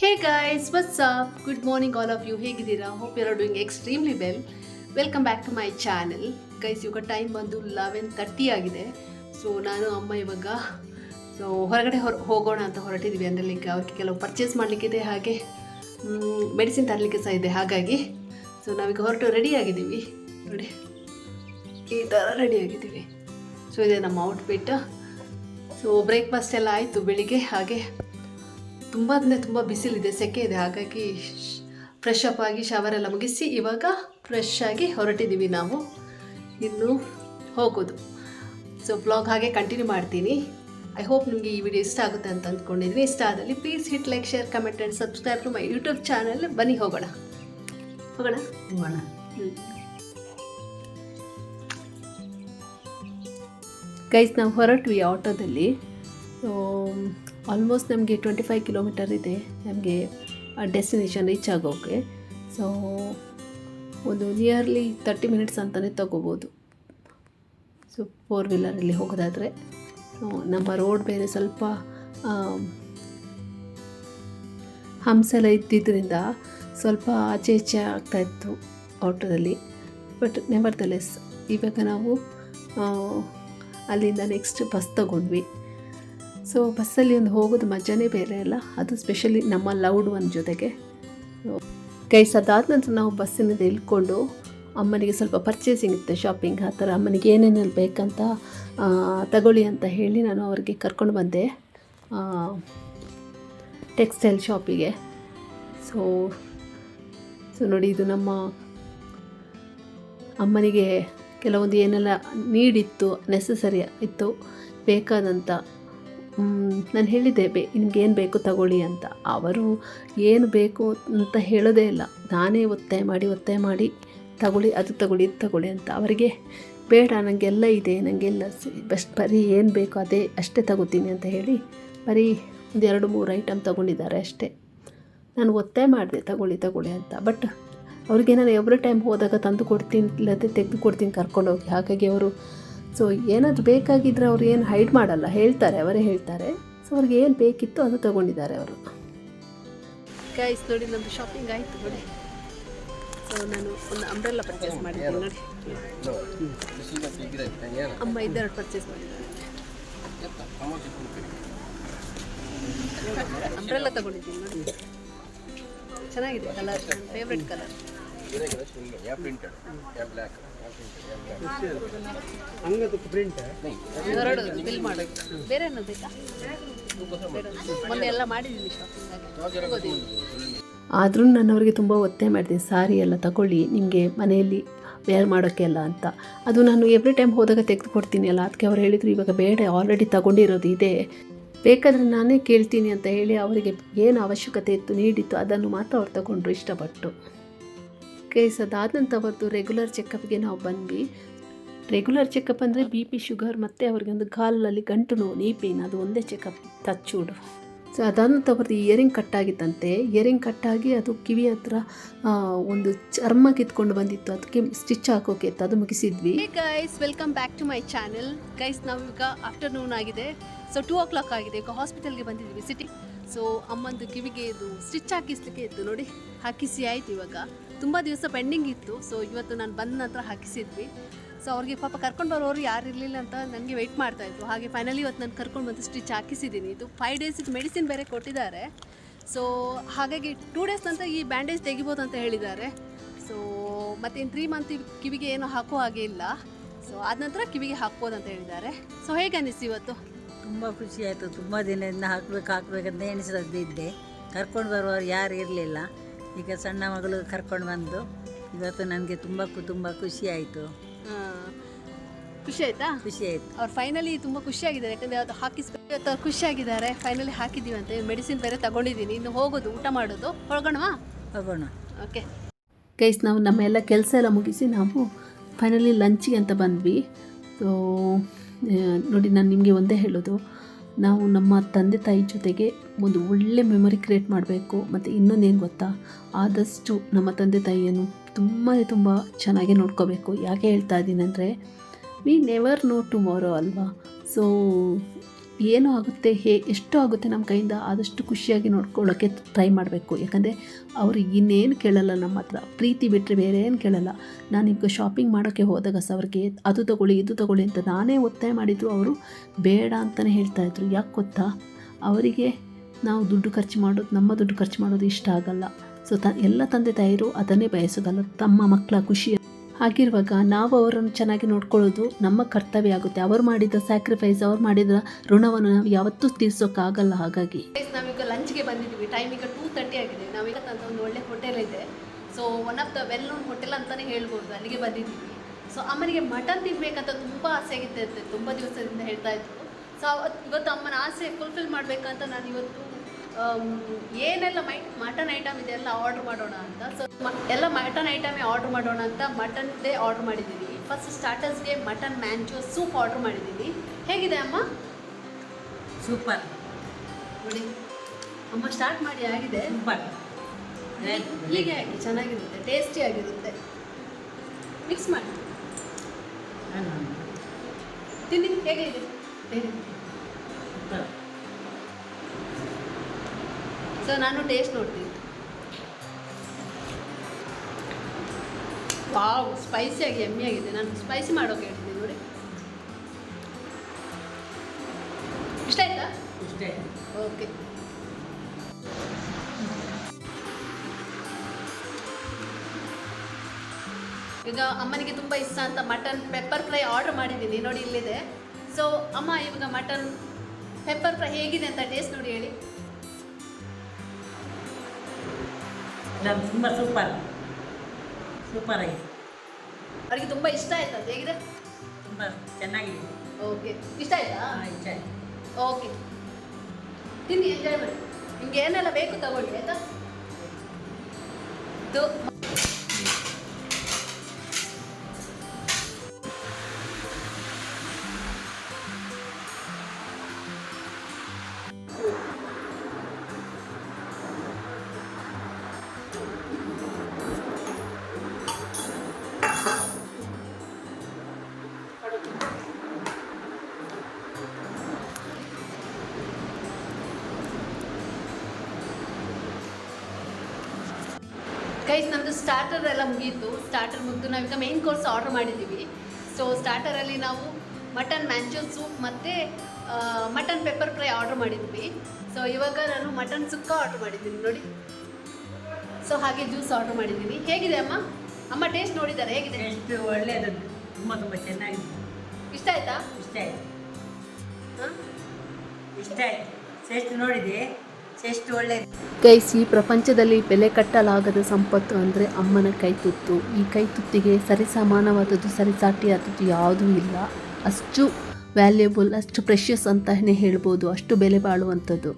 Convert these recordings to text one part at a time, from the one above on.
Hey guys what's up good morning all of you ಹೇಗಿದ್ದೀರಾ? Hope you are doing extremely well welcome back to my channel guys ಇವಾಗ time ಬಂದು eleven thirty ಆಗಿದೆ. So ನಾನು, ಅಮ್ಮ ಇವಾಗ so ಹೊರಗಡೆ ಹೊರ ಹೋಗೋಣ ಅಂತ ಹೊರಟಿದ್ವಿ. ಅಂದರೆ ಲೈಕ್ ಅವ್ರಿಗೆ ಕೆಲವು ಪರ್ಚೇಸ್ ಮಾಡಲಿಕ್ಕಿದೆ ಹಾಗೆ ಮೆಡಿಸಿನ್ ತರಲಿಕ್ಕೆ ಸಹ ಇದೆ. ಹಾಗಾಗಿ ಸೊ ನಾವೀಗ ಹೊರಟು ರೆಡಿ ಆಗಿದ್ದೀವಿ. ನೋಡಿ, ಈ ಥರ ರೆಡಿ ಆಗಿದ್ದೀವಿ. ಸೊ ಇದೆ ನಮ್ಮ ಔಟ್ಫಿಟ್ ಸೊ ಬ್ರೇಕ್ಫಾಸ್ಟ್ ಎಲ್ಲ ಆಯಿತು ಬೆಳಿಗ್ಗೆ. ಹಾಗೆ ತುಂಬ ಅಂದರೆ ತುಂಬ ಬಿಸಿಲಿದೆ ಸೆಕೆ ಇದೆ. ಹಾಗಾಗಿ ಫ್ರೆಶ್ ಅಪ್ ಆಗಿ ಶವರ್ ಎಲ್ಲ ಮುಗಿಸಿ ಇವಾಗ ಫ್ರೆಶ್ ಆಗಿ ಹೊರಟಿದ್ದೀವಿ ನಾವು. ಇನ್ನು ಹೋಗೋದು. ಸೊ ಬ್ಲಾಗ್ ಹಾಗೆ ಕಂಟಿನ್ಯೂ ಮಾಡ್ತೀನಿ. ಐ ಹೋಪ್ ನಿಮಗೆ ಈ ವಿಡಿಯೋ ಇಷ್ಟ ಆಗುತ್ತೆ ಅಂತ ಅಂದ್ಕೊಂಡಿದ್ವಿ ಇಷ್ಟ ಆದಲ್ಲಿ please hit like share comment and subscribe to my YouTube channel ಬನ್ನಿ ಹೋಗೋಣ. ಹೋಗೋಣ? ಹೋಗೋಣ. ಗೈಸ್ ನಾವು ಹೊರಟ್ವಿ ಆಟೋದಲ್ಲಿ. ಆಲ್ಮೋಸ್ಟ್ ನಮಗೆ ಟ್ವೆಂಟಿ ಫೈವ್ ಕಿಲೋಮೀಟರ್ ಇದೆ. ನಮಗೆ ಡೆಸ್ಟಿನೇಷನ್ ರೀಚ್ ಆಗೋಕ್ಕೆ ಸೊ ಒಂದು ನಿಯರ್ಲಿ ತರ್ಟಿ ಮಿನಿಟ್ಸ್ ಅಂತಲೇ ತಗೋಬೋದು. ಸೊ ಫೋರ್ ವೀಲರಲ್ಲಿ ಹೋಗೋದಾದರೆ. ನಮ್ಮ ರೋಡ್ ಬೇರೆ ಸ್ವಲ್ಪ ಹಂಸೆಲ್ಲ ಇದ್ದಿದ್ದರಿಂದ ಸ್ವಲ್ಪ ಆಚೆ ಈಚೆ ಆಗ್ತಾಯಿತ್ತು ಆಟೋದಲ್ಲಿ. ಬಟ್ ನೆವರ್ ದ ಲೆಸ್ ಇವಾಗ ನಾವು ಅಲ್ಲಿಂದ ನೆಕ್ಸ್ಟ್ ಬಸ್ ತಗೊಂಡ್ವಿ. ಸೊ ಬಸ್ಸಲ್ಲಿ ಒಂದು ಹೋಗೋದು ಮಜಾನೇ ಬೇರೆ ಅಲ್ಲ? ಅದು ಸ್ಪೆಷಲಿ ನಮ್ಮ ಲೌಡ್ ಒನ್ ಜೊತೆಗೆ. ಕೈ ಸದಾದ ನಂತರ ನಾವು ಬಸ್ಸಿನಿಂದ ಇಳ್ಕೊಂಡು ಅಮ್ಮನಿಗೆ ಸ್ವಲ್ಪ ಪರ್ಚೇಸಿಂಗ್ ಇತ್ತು ಶಾಪಿಂಗ್ ಆ ಥರ ಅಮ್ಮನಿಗೆ ಏನೇನೆಲ್ಲ ಬೇಕಂತ ತಗೊಳ್ಳಿ ಅಂತ ಹೇಳಿ ನಾನು ಅವ್ರಿಗೆ ಕರ್ಕೊಂಡು ಬಂದೆ. ಟೆಕ್ಸ್ಟೈಲ್ ಶಾಪಿಗೆ ಸೊ ಸೊ ನೋಡಿ ಇದು ನಮ್ಮ ಅಮ್ಮನಿಗೆ ಕೆಲವೊಂದು ಏನೆಲ್ಲ ನೀಡಿತ್ತು ನೆಸಸರಿ ಇತ್ತು ಬೇಕಾದಂಥ ನಾನು ಹೇಳಿದ್ದೆ, ಬೇ, ನಿಮ್ಗೆ ಏನು ಬೇಕು ತಗೊಳ್ಳಿ ಅಂತ. ಅವರು ಏನು ಬೇಕು ಅಂತ ಹೇಳೋದೇ ಇಲ್ಲ. ನಾನೇ ಒತ್ತಾಯ ಮಾಡಿ ಒತ್ತಾಯ ಮಾಡಿ, ತಗೊಳ್ಳಿ, ಅದು ತಗೊಳ್ಳಿ, ಇದು ತಗೊಳ್ಳಿ ಅಂತ. ಅವರಿಗೆ ಬೇಡ ನನಗೆಲ್ಲ ಇದೆ ನನಗೆಲ್ಲ ಬೆಸ್ಟ್ ಬರೀ ಏನು ಬೇಕು ಅದೇ, ಅಷ್ಟೇ ತಗೋತೀನಿ ಅಂತ ಹೇಳಿ, ಬರೀ ಒಂದು ಎರಡು, ಮೂರು ಐಟಮ್ ತಗೊಂಡಿದ್ದಾರೆ ಅಷ್ಟೇ. ನಾನು ಒತ್ತಾಯ ಮಾಡಿದೆ, ತಗೊಳ್ಳಿ ತಗೊಳ್ಳಿ ಅಂತ. ಬಟ್ ಅವ್ರಿಗೆ ನಾನು ಎವ್ರಿ ಟೈಮ್ ಹೋದಾಗ ತಂದು ಕೊಡ್ತೀನಿ ಇಲ್ಲದೆ ತೆಗೆದು ಕೊಡ್ತೀನಿ ಕರ್ಕೊಂಡೋಗಿ. ಹಾಗಾಗಿ ಅವರು ಸೊ ಏನಾದರೂ ಬೇಕಾಗಿದ್ದರೆ ಅವ್ರು ಏನು ಹೈಡ್ ಮಾಡಲ್ಲ. ಹೇಳ್ತಾರೆ ಅವರೇ ಹೇಳ್ತಾರೆ. ಸೊ ಅವ್ರಿಗೆ ಏನು ಬೇಕಿತ್ತು ಅದು ತಗೊಂಡಿದ್ದಾರೆ ಅವರು. ಗೈಸ್ ನೋಡಿ ನಮ್ಮದು ಶಾಪಿಂಗ್ ಆಯಿತು ನೋಡಿ. ಸೊ ನಾನು ಒಂದು ಅಂಬ್ರೆಲ್ಲ ಪರ್ಚೇಸ್ ಮಾಡಿದ್ದೀನಿ ನೋಡಿ. ಅಮ್ಮ ಇದೆರಡು ಪರ್ಚೇಸ್ ಮಾಡಿದ್ದಾರೆ ಅಂಬ್ರೆಲ್ಲ ತಗೊಂಡಿದ್ದೀನಿ ನೋಡಿ. ಚೆನ್ನಾಗಿದೆ ಕಲರ್ ನನ್ನ ಫೇವ್ರೆಟ್ ಕಲರ್ ಹಂಗದಕ್ಕೆ ಪ್ರಿಂಟ್ ಎರಡು ಬಿಲ್ ಮಾಡಬೇಕು. ಬೇರೆ ಏನೋ ಬೇಕಾ. ಮೊನ್ನೆ ಎಲ್ಲ ಮಾಡಿದ್ದೀನಿ ಶಾಪಿಂಗ್ ಆದರೂ ನಾನು ಅವರಿಗೆ ತುಂಬ ಒತ್ತೆ ಮಾಡಿದೆ ಸಾರಿ ಎಲ್ಲ ತಗೊಳ್ಳಿ ನಿಮಗೆ ಮನೆಯಲ್ಲಿ ವೇರ್ ಅಲ್ಲ ಅಂತ. ಅದು ನಾನು ಎವ್ರಿ ಟೈಮ್ ಹೋದಾಗ ತೆಗೆದು ಕೊಡ್ತೀನಿ ಅಲ್ಲ ಅದಕ್ಕೆ ಅವ್ರು ಹೇಳಿದರು ಇವಾಗ ಬೇಡ ಆಲ್ರೆಡಿ ತಗೊಂಡಿರೋದು ಇದೆ. ಬೇಕಾದರೆ ನಾನೇ ಕೇಳ್ತೀನಿ ಅಂತ ಹೇಳಿ ಅವರಿಗೆ ಏನು ಅವಶ್ಯಕತೆ ಇತ್ತು ನೀಡಿತ್ತು ಅದನ್ನು ಮಾತ್ರ ಅವ್ರು ತಗೊಂಡ್ರು ಇಷ್ಟಪಟ್ಟು. ಕೇಸ್ ಅದಾದಂಥ ಅವರದ್ದು ರೆಗ್ಯುಲರ್ ಚೆಕಪ್ಗೆ ನಾವು ಬಂದ್ವಿ. ರೆಗ್ಯುಲರ್ ಚೆಕಪ್ ಅಂದರೆ ಬಿ ಪಿ ಶುಗರ್ ಮತ್ತು ಅವ್ರಿಗೆ ಒಂದು ಕಾಲಲ್ಲಿ ಗಂಟು ನೋವು ನೀ ಪೇನ್ ಅದು ಒಂದೇ ಚೆಕಪ್ ತಚ್ಚೂಡು ಸೊ ಅದಾದಂಥ ಅವ್ರದ್ದು ಇಯರಿಂಗ್ ಕಟ್ಟಾಗಿತ್ತಂತೆ ಇಯರಿಂಗ್ ಕಟ್ಟಾಗಿ ಅದು ಕಿವಿ ಹತ್ರ ಒಂದು ಚರ್ಮ ಕಿತ್ಕೊಂಡು ಬಂದಿತ್ತು. ಅದಕ್ಕೆ ಸ್ಟಿಚ್ ಹಾಕೋಕೆ ಇತ್ತು. ಅದು ಮುಗಿಸಿದ್ವಿ. Guys welcome back to my channel guys ನಾವು ಈಗ ಆಫ್ಟರ್ನೂನ್ ಆಗಿದೆ. ಸೊ ಟೂ ಓ ಕ್ಲಾಕ್ ಆಗಿದೆ. ಈಗ ಹಾಸ್ಪಿಟಲ್ಗೆ ಬಂದಿದ್ವಿ ಸಿಟಿ ಸೊ ಅಮ್ಮಂದು ಕಿವಿಗೆ ಇದು ಸ್ಟಿಚ್ ಹಾಕಿಸ್ಲಿಕ್ಕೆ ಇತ್ತು ನೋಡಿ. ಹಾಕಿಸಿ ಆಯ್ತು ಇವಾಗ. ತುಂಬ ದಿವಸ ಪೆಂಡಿಂಗ್ ಇತ್ತು. ಸೊ ಇವತ್ತು ನಾನು ಬಂದ ನಂತರ ಹಾಕಿಸಿದ್ವಿ. ಸೊ ಅವ್ರಿಗೆ ಪಾಪ ಕರ್ಕೊಂಡು ಬರೋರು ಯಾರು ಇರಲಿಲ್ಲ ಅಂತ ನನಗೆ ವೆಯ್ಟ್ ಮಾಡ್ತಾ ಇತ್ತು ಹಾಗೆ ಫೈನಲಿ ಇವತ್ತು ನಾನು ಕರ್ಕೊಂಡು ಬಂದು ಸ್ಟಿಚ್ ಹಾಕಿಸಿದ್ದೀನಿ ಇದು ಫೈವ್ ಡೇಸ್ ಮೆಡಿಸಿನ್ ಬೇರೆ ಕೊಟ್ಟಿದ್ದಾರೆ. ಸೊ ಹಾಗಾಗಿ ಟೂ ಡೇಸ್ ನಂತರ ಈ ಬ್ಯಾಂಡೇಜ್ ತೆಗಿಬೋದು ಅಂತ ಹೇಳಿದ್ದಾರೆ. ಸೊ ಮತ್ತೇನು ತ್ರೀ ಮಂತ್ ಕಿವಿಗೆ ಏನೂ ಹಾಕೋ ಹಾಗೆ ಇಲ್ಲ. ಸೊ ಆದ ನಂತರ ಕಿವಿಗೆ ಹಾಕ್ಬೋದು ಅಂತ ಹೇಳಿದ್ದಾರೆ. ಸೊ ಹೇಗೆ ಅನ್ನಿಸ್ತು ಇವತ್ತು? ತುಂಬ ಖುಷಿ ಆಯಿತು. ತುಂಬ ದಿನದಿಂದ ಹಾಕ್ಬೇಕು ಹಾಕ್ಬೇಕಂತ ಎಣಿಸದಿದ್ದೆ ಕರ್ಕೊಂಡು ಬರುವವರು ಯಾರು ಇರಲಿಲ್ಲ. ಈಗ ಸಣ್ಣ ಮಗಳು ಕರ್ಕೊಂಡು ಬಂದು ಇವತ್ತು ನನಗೆ ತುಂಬ ಕು- ತುಂಬ ಖುಷಿ ಆಯಿತು. ಖುಷಿ ಆಯ್ತಾ? ಖುಷಿ ಆಯಿತು. ಅವ್ರು ಫೈನಲಿ ತುಂಬ ಖುಷಿಯಾಗಿದ್ದಾರೆ ಯಾಕಂದರೆ ಅದು ಹಾಕಿಸ್ಬೇಕು ಇವತ್ತು ಅವ್ರು ಖುಷಿಯಾಗಿದ್ದಾರೆ ಫೈನಲಿ ಅಂತ. ಮೆಡಿಸಿನ್ ಬೇರೆ ತಗೊಂಡಿದ್ದೀನಿ. ಇನ್ನು ಹೋಗೋದು ಊಟ ಮಾಡೋದು. ಹೊರಗೋಣವಾ ಹೋಗೋಣ. ಓಕೆ ಕೈಸ್ ನಾವು ನಮ್ಮೆಲ್ಲ ಕೆಲಸ ಎಲ್ಲ ಮುಗಿಸಿ ನಾವು ಫೈನಲಿ ಲಂಚಿಗೆ ಅಂತ ಬಂದ್ವಿ. ಸೊ ನೋಡಿ ನಾನು ನಿಮಗೆ ಒಂದೇ ಹೇಳೋದು. ನಾವು ನಮ್ಮ ತಂದೆ ತಾಯಿ ಜೊತೆಗೆ ಒಂದು ಒಳ್ಳೆ ಮೆಮೊರಿ ಕ್ರಿಯೇಟ್ ಮಾಡಬೇಕು. ಮತ್ತು ಇನ್ನೊಂದೇನು ಗೊತ್ತಾ? ಆದಷ್ಟು ನಮ್ಮ ತಂದೆ ತಾಯಿಯನ್ನು ತುಂಬಾ ತುಂಬ ಚೆನ್ನಾಗಿ ನೋಡ್ಕೋಬೇಕು. ಯಾಕೆ ಹೇಳ್ತಾ ಇದ್ದೀನಿ ಅಂದರೆ ವಿ ನೆವರ್ ನೋ ಟುಮಾರೋ ಅಲ್ವಾ? ಸೊ ಏನು ಆಗುತ್ತೆ, ಹೇ, ಎಷ್ಟು ಆಗುತ್ತೆ ನಮ್ಮ ಕೈಯಿಂದ, ಆದಷ್ಟು ಖುಷಿಯಾಗಿ ನೋಡ್ಕೊಳ್ಳೋಕ್ಕೆ ಟ್ರೈ ಮಾಡಬೇಕು. ಯಾಕಂದರೆ ಅವರು ಇನ್ನೇನು ಕೇಳಲ್ಲ ನಮ್ಮ ಹತ್ರ. ಪ್ರೀತಿ ಬಿಟ್ಟರೆ ಬೇರೆ ಏನು ಕೇಳಲ್ಲ. ಈಗ ಶಾಪಿಂಗ್ ಮಾಡೋಕ್ಕೆ ಹೋದಾಗ ಸಹ ಅವ್ರಿಗೆ ಅದು ತಗೊಳ್ಳಿ, ಇದು ತಗೊಳ್ಳಿ ಅಂತ ನಾನೇ ಒತ್ತಾಯ ಮಾಡಿದ್ರು ಅವರು ಬೇಡ ಅಂತಲೇ ಹೇಳ್ತಾಯಿದ್ರು ಯಾಕೆ ಗೊತ್ತಾ? ಅವರಿಗೆ ನಾವು ದುಡ್ಡು ಖರ್ಚು ಮಾಡೋದು, ನಮ್ಮ ದುಡ್ಡು ಖರ್ಚು ಮಾಡೋದು ಇಷ್ಟ ಆಗಲ್ಲ. ಸೊ ತ, ಎಲ್ಲ ತಂದೆ ತಾಯಿರು ಅದನ್ನೇ ಬಯಸೋದಲ್ಲ. ತಮ್ಮ ಮಕ್ಕಳ ಖುಷಿ ಹಾಗಿರುವಾಗ ನಾವು ಅವರನ್ನು ಚೆನ್ನಾಗಿ ನೋಡ್ಕೊಳ್ಳೋದು ನಮ್ಮ ಕರ್ತವ್ಯ ಆಗುತ್ತೆ. ಅವರು ಮಾಡಿದ ಸ್ಯಾಕ್ರಿಫೈಸ್ ಅವ್ರು ಮಾಡಿದ ಋಣವನ್ನು ನಾವು ಯಾವತ್ತೂ ತೀರ್ಸೋಕ್ಕಾಗಲ್ಲ ಹಾಗಾಗಿ. ನಾವೀಗ ಲಂಚ್ಗೆ ಬಂದಿದ್ದೀವಿ ಟೈಮ್ ಈಗ ಟೂ ತರ್ಟಿ ಆಗಿದೆ. ನಾವೀಗ ತಂದ ಒಂದು ಒಳ್ಳೆ ಹೋಟೆಲ್ ಇದೆ. So one of the well known hotel ಅಂತಲೇ ಹೇಳ್ಬೋದು. ಅಲ್ಲಿಗೆ ಬಂದಿದ್ದೀವಿ ಸೊ ಅಮ್ಮನಿಗೆ ಮಟನ್ ತಿನ್ಬೇಕಂತ ತುಂಬ ಆಸೆ ಅಂತೆ ತುಂಬ ದಿವಸದಿಂದ ಹೇಳ್ತಾ ಇದ್ರು. ಸೊ ಇವತ್ತು ಅಮ್ಮನ ಆಸೆ ಫುಲ್ಫಿಲ್ ಮಾಡಬೇಕಂತ ನಾನು ಇವತ್ತು ಏನೆಲ್ಲ ಮೈ ಮಟನ್ ಐಟಮ್ ಇದೆ ಎಲ್ಲ ಆರ್ಡ್ರ್ ಮಾಡೋಣ ಅಂತ. ಸೊ ಎಲ್ಲ ಮಟನ್ ಐಟಮೇ ಆರ್ಡ್ರ್ ಮಾಡೋಣ ಅಂತ ಮಟನ್ದೇ ಆರ್ಡ್ರ್ ಮಾಡಿದ್ದೀನಿ ಫಸ್ಟ್ ಸ್ಟಾರ್ಟರ್ಸ್ಗೆ ಮಟನ್ ಮ್ಯಾಂಚೋ ಸೂಪ್ ಆರ್ಡ್ರ್ ಮಾಡಿದ್ದೀನಿ ಹೇಗಿದೆ ಅಮ್ಮ? ಸೂಪರ್ ನೋಡಿ. ಅಮ್ಮ ಸ್ಟಾರ್ಟ್ ಮಾಡಿ ಆಗಿದೆ. ಹೀಗೆ ಹಾಕಿ ಚೆನ್ನಾಗಿರುತ್ತೆ ಟೇಸ್ಟಿ ಆಗಿರುತ್ತೆ. ಮಿಕ್ಸ್ ಮಾಡಿ. ತಿನ್ನಿ ಹೇಗಿದೆ ಇದೆ? ಸೊ ನಾನು ಟೇಸ್ಟ್ ನೋಡ್ತೀನಿ. ವಾವ್ ಸ್ಪೈಸಿಯಾಗಿ ಎಮ್ಮಿ ಆಗಿದೆ. ನಾನು ಸ್ಪೈಸಿ ಮಾಡೋಕೆ ಹೇಳ್ತೀನಿ ನೋಡಿ. ಇಷ್ಟ ಆಯ್ತಾ? ಇಷ್ಟ ಓಕೆ ಈಗ ಅಮ್ಮನಿಗೆ ತುಂಬ ಇಷ್ಟ ಅಂತ ಮಟನ್ ಪೆಪ್ಪರ್ ಫ್ರೈ ಆರ್ಡರ್ ಮಾಡಿದ್ದೀನಿ. ನೋಡಿ ಇಲ್ಲಿದೆ. ಸೊ ಅಮ್ಮ ಇವಾಗ ಮಟನ್ ಪೆಪ್ಪರ್ ಫ್ರೈ ಹೇಗಿದೆ ಅಂತ ಟೇಸ್ಟ್ ನೋಡಿ ಹೇಳಿ. ಎಲ್ಲ ತುಂಬ ಸೂಪರ್. ಸೂಪರ್ ಆಗಿದೆ. ಅವರಿಗೆ ತುಂಬ ಇಷ್ಟ ಆಯ್ತಾ ಅದು ಹೇಗಿದೆ? ತುಂಬ ಚೆನ್ನಾಗಿದೆ. ಓಕೆ ಇಷ್ಟ ಆಯ್ತಾ? ಇಷ್ಟ ಆಯ್ತು. ಓಕೆ. ತಿನ್ನಿ ಎಂಜಾಯ್ ಮಾಡಿ. ನಿಮ್ಗೆ ಏನೆಲ್ಲ ಬೇಕು ತಗೊಳ್ಳಿ ಆಯ್ತಾ? ಇದು ಗೈಸ್ ನಮ್ಮದು ಸ್ಟಾರ್ಟರ್ ಎಲ್ಲ ಮುಗೀತು. ಸ್ಟಾರ್ಟರ್ ಮುಗಿದು ನಾವೀಗ ಮೇನ್ ಕೋರ್ಸ್ ಆರ್ಡರ್ ಮಾಡಿದ್ದೀವಿ ಸೊ ಸ್ಟಾರ್ಟರಲ್ಲಿ ನಾವು ಮಟನ್ ಮ್ಯಾಂಚೋ ಸೂಪ್ ಮತ್ತು ಮಟನ್ ಪೆಪ್ಪರ್ ಫ್ರೈ ಆರ್ಡರ್ ಮಾಡಿದ್ವಿ. ಸೊ ಇವಾಗ ನಾನು ಮಟನ್ ಸುಕ್ಕ ಆರ್ಡರ್ ಮಾಡಿದ್ದೀನಿ ನೋಡಿ. ಸೊ ಹಾಗೆ ಜ್ಯೂಸ್ ಆರ್ಡರ್ ಮಾಡಿದ್ದೀನಿ. ಹೇಗಿದೆ ಅಮ್ಮ? ಅಮ್ಮ ಟೇಸ್ಟ್ ನೋಡಿದ್ದಾರೆ ಹೇಗಿದೆ? ಎಷ್ಟು ಒಳ್ಳೆಯದು ತುಂಬ ತುಂಬ ಚೆನ್ನಾಗಿದೆ. ಇಷ್ಟ ಆಯ್ತಾ? ಇಷ್ಟ ಆಯ್ತು. ಹಾಂ? ಇಷ್ಟ ಆಯ್ತು. ಟೇಸ್ಟ್ ನೋಡಿದೆ. ಎಷ್ಟು ಒಳ್ಳೆಯದು ಗೈಸ್, ಈ ಪ್ರಪಂಚದಲ್ಲಿ ಬೆಲೆ ಕಟ್ಟಲಾಗದ ಸಂಪತ್ತು ಅಂದರೆ ಅಮ್ಮನ ಕೈತುತ್ತು ಈ ಕೈತುತ್ತಿಗೆ ಸರಿಸಮಾನವಾದದ್ದು, ಸರಿಸಾಟಿಯಾದದ್ದು ಯಾವುದೂ ಇಲ್ಲ. ಅಷ್ಟು ವ್ಯಾಲ್ಯೂಬಲ್ ಅಷ್ಟು ಪ್ರೆಷಿಯಸ್ ಅಂತಲೇ ಹೇಳ್ಬೋದು. ಅಷ್ಟು ಬೆಲೆ ಬಾಳುವಂಥದ್ದು.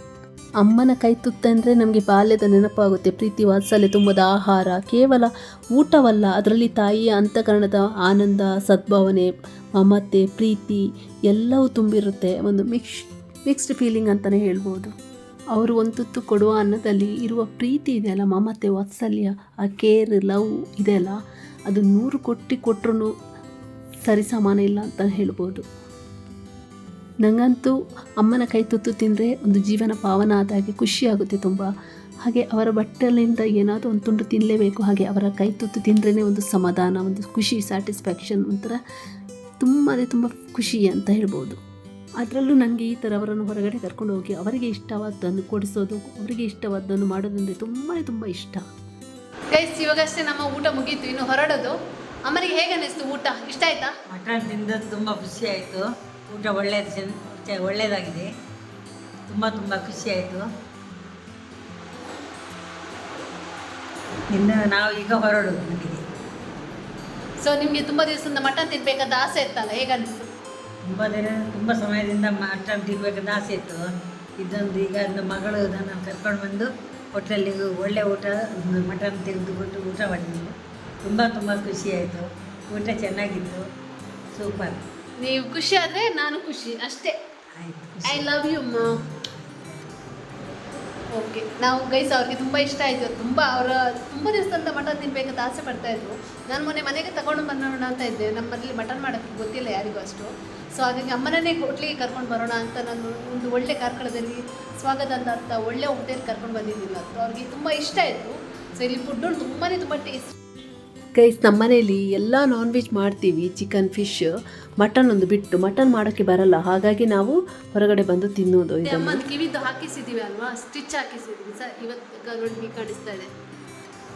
ಅಮ್ಮನ ಕೈತುತ್ತಂದರೆ ನಮಗೆ ಬಾಲ್ಯದ ನೆನಪಾಗುತ್ತೆ. ಪ್ರೀತಿ, ವಾತ್ಸಲ್ಯ, ತುಂಬದ ಆಹಾರ, ಕೇವಲ ಊಟವಲ್ಲ, ಅದರಲ್ಲಿ ತಾಯಿಯ ಅಂತಃಕರಣದ ಆನಂದ, ಸದ್ಭಾವನೆ, ಮಮತೆ, ಪ್ರೀತಿ ಎಲ್ಲವೂ ತುಂಬಿರುತ್ತೆ. ಒಂದು ಮಿಕ್ಸ್ ಮಿಕ್ಸ್ಡ್ ಫೀಲಿಂಗ್ ಅಂತಲೇ ಹೇಳ್ಬೋದು. ಅವರು ಒಂದು ತುತ್ತು ಕೊಡುವ ಅನ್ನದಲ್ಲಿ ಇರುವ ಪ್ರೀತಿ ಇದೆಯಲ್ಲ ಮಮತೆ ವಾತ್ಸಲ್ಯ, ಆ ಕೇರ್ ಲವ್ ಇದೆಯಲ್ಲ ಅದು ನೂರು ಕೊಟ್ಟು ಕೊಟ್ಟರು ಸರಿ ಸಮಾನ ಇಲ್ಲ ಅಂತ ಹೇಳ್ಬೋದು. ನನಗಂತೂ ಅಮ್ಮನ ಕೈ ತುತ್ತು ತಿಂದರೆ ಒಂದು ಜೀವನ ಪಾವನ ಆದಾಗೆ ಖುಷಿಯಾಗುತ್ತೆ ತುಂಬ. ಹಾಗೆ ಅವರ ಬಟ್ಟಲಿಂದ ಏನಾದರೂ ಒಂದು ತುಂಡು ತಿನ್ನಲೇಬೇಕು ಹಾಗೆ ಅವರ ಕೈ ತುತ್ತು ತಿಂದ್ರೇ ಒಂದು ಸಮಾಧಾನ, ಒಂದು ಖುಷಿ ಸ್ಯಾಟಿಸ್ಫ್ಯಾಕ್ಷನ್ ಒಂಥರ ತುಂಬ ತುಂಬ ಖುಷಿ ಅಂತ ಹೇಳ್ಬೋದು. ಅದರಲ್ಲೂ ನನಗೆ ಈ ಥರ ಅವರನ್ನು ಹೊರಗಡೆ ಕರ್ಕೊಂಡು ಹೋಗಿ ಅವರಿಗೆ ಇಷ್ಟವಾದ್ದನ್ನು ಕೊಡಿಸೋದು ಅವರಿಗೆ ಇಷ್ಟವಾದ್ದನ್ನು ಮಾಡೋದಂದರೆ ತುಂಬಾ ತುಂಬ ಇಷ್ಟ. ಗೈಸ್ ಇವಾಗಷ್ಟೇ ನಮ್ಮ ಊಟ ಮುಗೀತು ಇನ್ನು ಹೊರಡೋದು. ಅಮ್ಮನಿಗೆ ಹೇಗೆ ಅನ್ನಿಸ್ತು ಊಟ? ಇಷ್ಟ ಆಯ್ತಾ? ಮಟನ್ ತಿಂದದ್ದು ತುಂಬ ಖುಷಿ ಆಯಿತು. ಊಟ ಒಳ್ಳೆಯದು ಒಳ್ಳೆಯದಾಗಿದೆ ತುಂಬ ತುಂಬ ಖುಷಿ ಆಯಿತು. ಇನ್ನು ನಾವು ಈಗ ಹೊರಡೋದು ಸೊ ನಿಮಗೆ ತುಂಬ ದಿವಸದಿಂದ ಮಟನ್ ತಿನ್ಬೇಕಂತ ಆಸೆ ಇತ್ತಲ್ಲ ಹೇಗೆ ಅನ್ನಿಸ್ತು? ತುಂಬ ದಿನ ತುಂಬ ಸಮಯದಿಂದ ಮಟನ್ ತಿನ್ಬೇಕಂತ ಆಸೆ ಇತ್ತು. ಇದೊಂದು ಈಗ ನನ್ನ ಮಗಳು ನನ್ನ ಕರ್ಕೊಂಡು ಬಂದು ಹೋಟ್ಲಲ್ಲಿ ಒಳ್ಳೆ ಊಟ ಮಟನ್ ತೆಗೆದುಕೊಟ್ಟು ಊಟ ಮಾಡಿದ್ವಿ ತುಂಬ ತುಂಬ ಖುಷಿಯಾಯಿತು ಆಯಿತು. ಊಟ ಚೆನ್ನಾಗಿತ್ತು. ಸೂಪರ್. ನೀವು ಖುಷಿ ಆದರೆ ನಾನು ಖುಷಿ ಅಷ್ಟೇ. ಆಯಿತು ಐ ಲವ್ ಯು ಮಾ. ಓಕೆ ನಾವು ಗೈಸ್ ಅವ್ರಿಗೆ ತುಂಬ ಇಷ್ಟ ಆಯಿತು. ತುಂಬ ಅವರ ತುಂಬ ದಿವಸದಿಂದ ಮಟನ್ ತಿನ್ಬೇಕಂತ ಆಸೆ ಪಡ್ತಾ ಇದ್ರು. ನಾನು ಮೊನ್ನೆ ಮನೆಗೆ ತಗೊಂಡು ಬಂದೋಣ ಅಂತ ಇದ್ದೆ. ನಮ್ಮಲ್ಲಿ ಮಟನ್ ಮಾಡೋಕ್ಕೆ ಗೊತ್ತಿಲ್ಲ ಯಾರಿಗೂ ಅಷ್ಟು. ಸೊ ಹಾಗಾಗಿ ಅಮ್ಮನನ್ನೇ ಹೋಟ್ಲಿಗೆ ಕರ್ಕೊಂಡು ಬರೋಣ ಅಂತ ನಾನು ಒಂದು ಒಳ್ಳೆ ಕಾರ್ಕಳದಲ್ಲಿ ಸ್ವಾಗತ ಅಂತ ಅಂತ ಒಳ್ಳೆ ಹೋಟೆಲ್ ಕರ್ಕೊಂಡು ಬಂದಿದ್ದೀನಿ ಅಂತ ಅವ್ರಿಗೆ ತುಂಬ ಇಷ್ಟ ಆಯಿತು. ಸೊ ಇಲ್ಲಿ ಫುಡ್ಡು ತುಂಬಾ ತುಂಬ ಟೇಸ್ಟ್ ಗೈಸ್ ನಮ್ಮ ಮನೇಲಿ ಎಲ್ಲ ನಾನ್ ವೆಜ್ ಮಾಡ್ತೀವಿ ಚಿಕನ್ ಫಿಶ್ ಮಟನ್ ಒಂದು ಬಿಟ್ಟು ಮಟನ್ ಮಾಡೋಕ್ಕೆ ಬರಲ್ಲ. ಹಾಗಾಗಿ ನಾವು ಹೊರಗಡೆ ಬಂದು ತಿನ್ನೋದು ಅಮ್ಮ ಕಿವಿದ್ದು ಹಾಕಿಸಿದ್ದೀವಿ ಅಲ್ವಾ? ಸ್ಟಿಚ್ ಹಾಕಿಸಿದ್ದೀವಿ ಸರ್ ಇವತ್ತು ಕಾಣಿಸ್ತಾ ಇದೆ.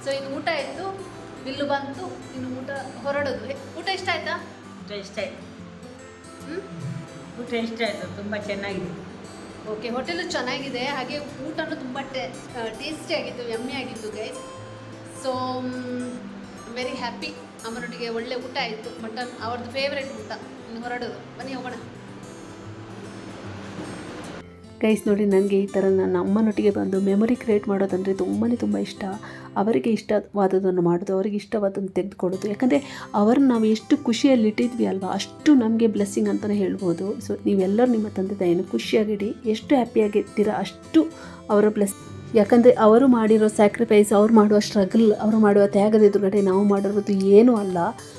ಸೊ ಇನ್ನು ಊಟ ಆಯಿತು. ಬಿಲ್ಲು ಬಂತು. ಇನ್ನು ಊಟ ಹೊರಡೋದು. ಊಟ ಇಷ್ಟ ಆಯ್ತಾ? ಇಷ್ಟ ಆಯಿತು. ಊಟ ಇಷ್ಟ ಆಯಿತು ತುಂಬ ಚೆನ್ನಾಗಿದೆ. ಓಕೆ ಹೋಟೆಲು ಚೆನ್ನಾಗಿದೆ ಹಾಗೆ ಊಟನೂ ತುಂಬ ಟೇಸ್ಟಿ ಆಗಿತ್ತು ಯಮ್ಮಿ ಆಗಿತ್ತು ಗೈಸ್ ಸೊ ವೆರಿ ಹ್ಯಾಪಿ ಅಮ್ಮನೊಟ್ಟಿಗೆ ಒಳ್ಳೆ ಊಟ ಆಯಿತು ಮಟನ್ ಅವ್ರದ್ದು ಫೇವ್ರೆಟ್ ಊಟ. ಇನ್ನು ಹೊರಡೋದು. ಬನ್ನಿ ಹೋಗೋಣ. ಗೈಸ್ ನೋಡಿ ನನಗೆ ಈ ಥರ ನನ್ನ ಅಮ್ಮನೊಟ್ಟಿಗೆ ಬಂದು ಮೆಮೊರಿ ಕ್ರಿಯೇಟ್ ಮಾಡೋದಂದರೆ ತುಂಬಾ ತುಂಬ ಇಷ್ಟ. ಅವರಿಗೆ ಇಷ್ಟವಾದದನ್ನು ಮಾಡೋದು, ಅವರಿಗೆ ಇಷ್ಟವಾದದನ್ನು ತೆಗೆದುಕೊಡೋದು ಯಾಕಂದರೆ ಅವ್ರನ್ನ ನಾವು ಎಷ್ಟು ಖುಷಿಯಲ್ಲಿ ಇಟ್ಟಿದ್ವಿ ಅಲ್ವಾ, ಅಷ್ಟು ನಮಗೆ ಬ್ಲೆಸ್ಸಿಂಗ್ ಅಂತಲೇ ಹೇಳ್ಬೋದು. ಸೊ ನೀವೆಲ್ಲರೂ ನಿಮ್ಮ ತಂದೆ ತಾಯಿಯನ್ನು ಖುಷಿಯಾಗಿಡಿ, ಎಷ್ಟು ಹ್ಯಾಪಿಯಾಗಿರ್ತೀರ ಅಷ್ಟು ಅವರ ಬ್ಲೆಸ್ ಯಾಕಂದರೆ ಅವರು ಮಾಡಿರೋ ಸ್ಯಾಕ್ರಿಫೈಸ್ ಅವ್ರು ಮಾಡುವ ಸ್ಟ್ರಗಲ್ ಅವರು ಮಾಡುವ ತ್ಯಾಗದ ಎದುರುಗಡೆ ನಾವು ಮಾಡಿರೋದು ಏನೂ ಅಲ್ಲ.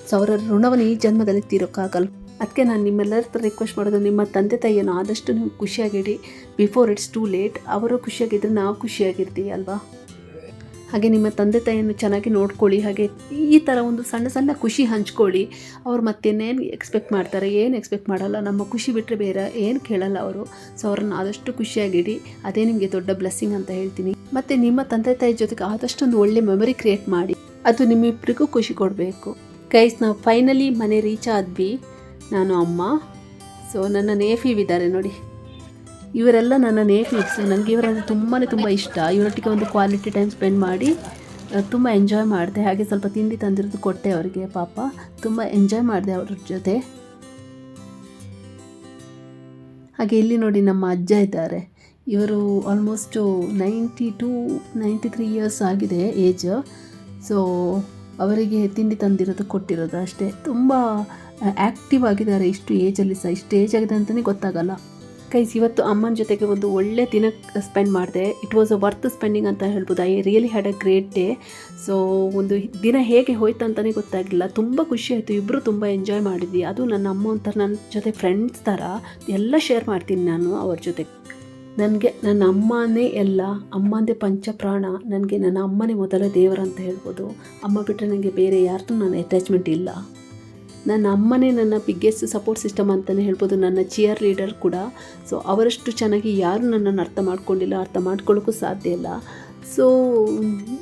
ಸೊ ಅವರ ಋಣವನ್ನು ಈ ಜನ್ಮದಲ್ಲಿ ತೀರೋಕ್ಕಾಗಲ್ಲ. ಅದಕ್ಕೆ ನಾನು ನಿಮ್ಮೆಲ್ಲರ ಹತ್ರ ರಿಕ್ವೆಸ್ಟ್ ಮಾಡೋದು, ನಿಮ್ಮ ತಂದೆ ತಾಯಿಯನ್ನು ಆದಷ್ಟು ನೀವು ಖುಷಿಯಾಗಿಡಿ. ಬಿಫೋರ್ ಇಟ್ಸ್ ಟೂ ಲೇಟ್ ಅವರು ಖುಷಿಯಾಗಿದ್ದರೆ ನಾವು ಖುಷಿಯಾಗಿರ್ತೀವಿ ಅಲ್ವಾ? ಹಾಗೆ ನಿಮ್ಮ ತಂದೆ ತಾಯಿಯನ್ನು ಚೆನ್ನಾಗಿ ನೋಡ್ಕೊಳ್ಳಿ, ಹಾಗೆ ಈ ಥರ ಒಂದು ಸಣ್ಣ ಸಣ್ಣ ಖುಷಿ ಹಂಚ್ಕೊಳ್ಳಿ. ಅವ್ರು ಮತ್ತೇನೇನು ಎಕ್ಸ್ಪೆಕ್ಟ್ ಮಾಡ್ತಾರೆ, ಏನು ಎಕ್ಸ್ಪೆಕ್ಟ್ ಮಾಡಲ್ಲ, ನಮ್ಮ ಖುಷಿ ಬಿಟ್ಟರೆ ಬೇರೆ ಏನು ಕೇಳಲ್ಲ ಅವರು. ಸೊ ಅವ್ರನ್ನ ಆದಷ್ಟು ಖುಷಿಯಾಗಿಡಿ, ಅದೇ ನಿಮಗೆ ದೊಡ್ಡ ಬ್ಲೆಸ್ಸಿಂಗ್ ಅಂತ ಹೇಳ್ತೀನಿ. ಮತ್ತು ನಿಮ್ಮ ತಂದೆ ತಾಯಿ ಜೊತೆಗೆ ಆದಷ್ಟು ಒಂದು ಒಳ್ಳೆ ಮೆಮೊರಿ ಕ್ರಿಯೇಟ್ ಮಾಡಿ, ಅದು ನಿಮ್ಮಿಬ್ಬರಿಗೂ ಖುಷಿ ಕೊಡಬೇಕು. ಗೈಸ್ ನಾವು ಫೈನಲಿ ಮನೆ ರೀಚ್ ಆದ್ವಿ. ನಾನು ಅಮ್ಮ. ಸೊ ನನ್ನ ನೇಫಿವ್ ಇದ್ದಾರೆ ನೋಡಿ. ಇವರೆಲ್ಲ ನನ್ನ ನೇಟಿವ್ಸ್. ನನಗೆ ಇವರಂದ್ರೆ ತುಂಬಾ ತುಂಬ ಇಷ್ಟ. ಇವರೊಟ್ಟಿಗೆ ಒಂದು ಕ್ವಾಲಿಟಿ ಟೈಮ್ ಸ್ಪೆಂಡ್ ಮಾಡಿ ತುಂಬ ಎಂಜಾಯ್ ಮಾಡಿದೆ. ಹಾಗೆ ಸ್ವಲ್ಪ ತಿಂಡಿ ತಂದಿರೋದು ಕೊಟ್ಟೆ ಅವರಿಗೆ ಪಾಪ. ತುಂಬ ಎಂಜಾಯ್ ಮಾಡಿದೆ ಅವ್ರ ಜೊತೆ. ಹಾಗೆ ಇಲ್ಲಿ ನೋಡಿ ನಮ್ಮ ಅಜ್ಜ ಇದ್ದಾರೆ. ಇವರು almost ninety two ninety three years ಆಗಿದೆ ಏಜ್ ಸೊ ಅವರಿಗೆ ತಿಂಡಿ ತಂದಿರೋದು ಕೊಟ್ಟಿರೋದು ಅಷ್ಟೇ. ತುಂಬ ಆ್ಯಕ್ಟಿವ್ ಆಗಿದ್ದಾರೆ. ಇಷ್ಟು ಏಜಲ್ಲಿ ಸಹ, ಇಷ್ಟು ಏಜ್ ಆಗಿದೆ ಅಂತಲೇ ಗೊತ್ತಾಗಲ್ಲ. ಕೈಸ್ ಇವತ್ತು ಅಮ್ಮನ ಜೊತೆಗೆ ಒಂದು ಒಳ್ಳೆ ದಿನ ಸ್ಪೆಂಡ್ ಮಾಡಿದೆ. It was a worth spending ಅಂತ ಹೇಳ್ಬೋದು. I really had a great day so ಒಂದು ದಿನ ಹೇಗೆ ಹೋಯ್ತು ಅಂತಲೇ ಗೊತ್ತಾಗಿಲ್ಲ ತುಂಬ ಖುಷಿ ಆಯಿತು. ಇಬ್ಬರು ತುಂಬ ಎಂಜಾಯ್ ಮಾಡಿದ್ವಿ. ಅದು ನನ್ನ ಅಮ್ಮ ಒಂಥರ ನನ್ನ ಜೊತೆ ಫ್ರೆಂಡ್ಸ್ ಥರ ಎಲ್ಲ ಶೇರ್ ಮಾಡ್ತೀನಿ ನಾನು ಅವ್ರ ಜೊತೆ. ನನಗೆ, ನನ್ನ ಅಮ್ಮನೇ ಎಲ್ಲ, ಅಮ್ಮಂದೇ ಪಂಚಪ್ರಾಣ, ನನಗೆ ನನ್ನ ಅಮ್ಮನೇ ಮೊದಲ ದೇವರಂತ ಹೇಳ್ಬೋದು. ಅಮ್ಮ ಬಿಟ್ಟರೆ ನನಗೆ ಬೇರೆ ಯಾರ್ದು ನನ್ನ ಅಟ್ಯಾಚ್ಮೆಂಟ್ ಇಲ್ಲ. ನನ್ನ ಅಮ್ಮನೇ ನನ್ನ ಬಿಗ್ಗೆಸ್ಟ್ ಸಪೋರ್ಟ್ ಸಿಸ್ಟಮ್ ಅಂತಲೇ ಹೇಳ್ಬೋದು. ನನ್ನ ಚಿಯರ್ ಲೀಡರ್ ಕೂಡ. ಸೊ ಅವರಷ್ಟು ಚೆನ್ನಾಗಿ ಯಾರು ನನ್ನನ್ನು ಅರ್ಥ ಮಾಡ್ಕೊಂಡಿಲ್ಲ, ಅರ್ಥ ಮಾಡ್ಕೊಳ್ಳೋಕ್ಕೂ ಸಾಧ್ಯ ಇಲ್ಲ. ಸೊ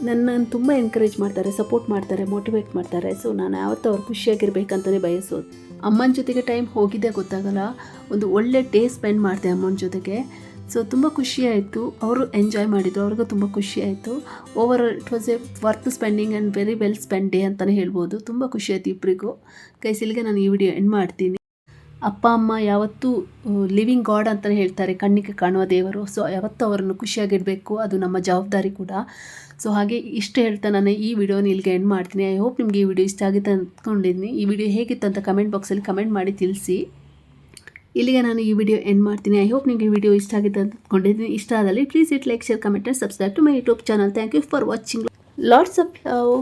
ನನ್ನನ್ನು ತುಂಬ ಎನ್ಕರೇಜ್ ಮಾಡ್ತಾರೆ ಸಪೋರ್ಟ್ ಮಾಡ್ತಾರೆ ಮೋಟಿವೇಟ್ ಮಾಡ್ತಾರೆ. ಸೊ ನಾನು ಯಾವತ್ತೂ ಅವ್ರು ಖುಷಿಯಾಗಿರ್ಬೇಕಂತಲೇ ಬಯಸೋದು. ಅಮ್ಮನ ಜೊತೆಗೆ ಟೈಮ್ ಹೋಗಿದ್ದೇ ಗೊತ್ತಾಗಲ್ಲ. ಒಂದು ಒಳ್ಳೆ ಡೇ ಸ್ಪೆಂಡ್ ಮಾಡಿದೆ ಅಮ್ಮನ ಜೊತೆಗೆ. ಸೊ ತುಂಬ ಖುಷಿಯಾಯಿತು ಅವರು ಎಂಜಾಯ್ ಮಾಡಿದ್ರು ಅವ್ರಿಗೂ ತುಂಬ ಖುಷಿಯಾಯಿತು over it was a worth spending and very well spend day ಅಂತಲೇ ಹೇಳ್ಬೋದು. ತುಂಬ ಖುಷಿಯಾಯಿತು ಇಬ್ಬರಿಗೂ ಕೈಸಿಲಿಗೆ ನಾನು ಈ ವಿಡಿಯೋ ಎಂಡ್ ಮಾಡ್ತೀನಿ. ಅಪ್ಪ, ಅಮ್ಮ ಯಾವತ್ತೂ ಲಿವಿಂಗ್ ಗಾಡ್ ಅಂತಲೇ ಹೇಳ್ತಾರೆ. ಕಣ್ಣಿಗೆ ಕಾಣುವ ದೇವರು. ಸೊ ಯಾವತ್ತೂ ಅವರನ್ನು ಖುಷಿಯಾಗಿಡಬೇಕು. ಅದು ನಮ್ಮ ಜವಾಬ್ದಾರಿ ಕೂಡ. ಸೊ ಹಾಗೆ ಇಷ್ಟು ಹೇಳ್ತಾ ನಾನು ಈ ವಿಡಿಯೋನ ಇಲ್ಲಿಗೆ ಎಂಡ್ ಮಾಡ್ತೀನಿ. ಐ ಹೋಪ್ ನಿಮಗೆ ಈ ವಿಡಿಯೋ ಇಷ್ಟ ಆಗಿತ್ತು ಅಂದ್ಕೊಂಡಿದ್ದೀನಿ. ಈ ವಿಡಿಯೋ ಹೇಗಿತ್ತು ಅಂತ ಕಮೆಂಟ್ ಬಾಕ್ಸಲ್ಲಿ ಕಮೆಂಟ್ ಮಾಡಿ ತಿಳಿಸಿ. ಇಲ್ಲಿಗೆ ನಾನು ಈ ವಿಡಿಯೋ ಎಂಡ್ ಮಾಡ್ತೀನಿ. ಐ ಹೋಪ್ ನಿಮಗೆ ವಿಡಿಯೋ ಇಷ್ಟ ಆಗಿದೆ ಅಂತ ಅಂದ್ಕೊಂಡಿದ್ದೀನಿ. ಇಷ್ಟ ಆದಲ್ಲಿ please it like share comment and subscribe to my YouTube channel thank you for watching lots of love